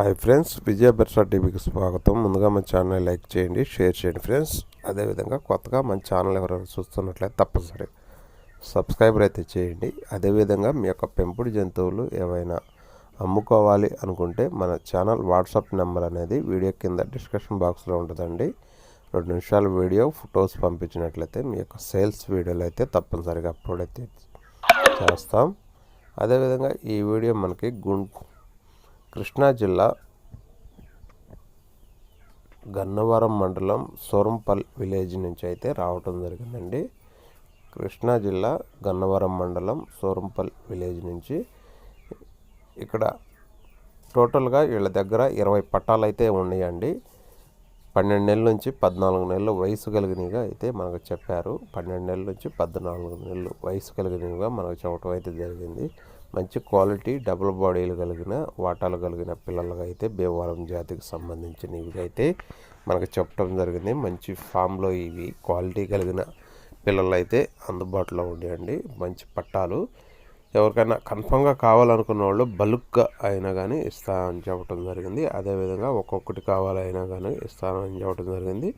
Hi friends విజయ బెర్సా టీవీకి స్వాగతం. ముందుగా మన ఛానల్ లైక్ చేయండి షేర్ చేయండి ఫ్రెండ్స్. అదేవిధంగా కొత్తగా మన ఛానల్ ఎవరైనా చూస్తున్నట్లయితే తప్పనిసరి సబ్స్క్రైబర్ అయితే చేయండి. అదేవిధంగా మీ యొక్క పెంపుడు జంతువులు ఏవైనా అమ్ముకోవాలి అనుకుంటే మన ఛానల్ వాట్సాప్ నెంబర్ అనేది వీడియో కింద డిస్క్రిప్షన్ బాక్స్లో ఉంటుందండి. రెండు నిమిషాల వీడియో ఫొటోస్ పంపించినట్లయితే మీ యొక్క సేల్స్ వీడియోలు అయితే తప్పనిసరిగా అప్లోడ్ అయితే చేస్తాం. అదేవిధంగా ఈ వీడియో మనకి గుం కృష్ణా జిల్లా గన్నవరం మండలం సోరంపల్ విలేజ్ నుంచి అయితే రావటం జరిగిందండి. కృష్ణా జిల్లా గన్నవరం మండలం సోరంపల్ విలేజ్ నుంచి ఇక్కడ టోటల్గా వీళ్ళ దగ్గర ఇరవై పట్టాలు అయితే ఉన్నాయండి. పన్నెండు నెలల నుంచి పద్నాలుగు నెలలు వయసు కలిగినవిగా అయితే మనకు చెప్పారు. పన్నెండు నెలల నుంచి పద్నాలుగు నెలలు వయసు కలిగినవిగా మనకు చెప్పడం అయితే జరిగింది. మంచి క్వాలిటీ డబుల్ బాడీలు కలిగిన వాటాలు కలిగిన పిల్లలుగా అయితే భీమవరం జాతికి సంబంధించినవి అయితే మనకు చెప్పడం జరిగింది. మంచి ఫామ్లో ఇవి క్వాలిటీ కలిగిన పిల్లలు అయితే అందుబాటులో ఉండేయండి మంచి పట్టాలు ఎవరికైనా కన్ఫామ్గా కావాలనుకున్న వాళ్ళు బల్క్గా అయినా కానీ ఇస్తానని చెప్పడం జరిగింది. అదేవిధంగా ఒక్కొక్కటి కావాలైనా కానీ ఇస్తానని చెప్పడం జరిగింది.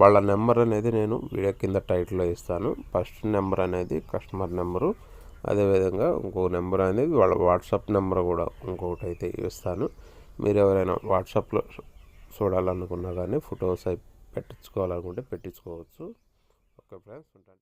వాళ్ళ నెంబర్ అనేది నేను వీడియో కింద టైటిల్లో ఇస్తాను. ఫస్ట్ నెంబర్ అనేది కస్టమర్ నెంబరు. అదేవిధంగా ఇంకో నెంబర్ అనేది వాళ్ళ వాట్సాప్ నెంబర్ కూడా ఇంకొకటి అయితే ఇస్తాను. మీరు ఎవరైనా వాట్సాప్లో చూడాలనుకున్నా కానీ ఫొటోస్ అవి పెట్టించుకోవాలనుకుంటే పెట్టించుకోవచ్చు. ఓకే ఫ్రెండ్స్ ఉంటాను.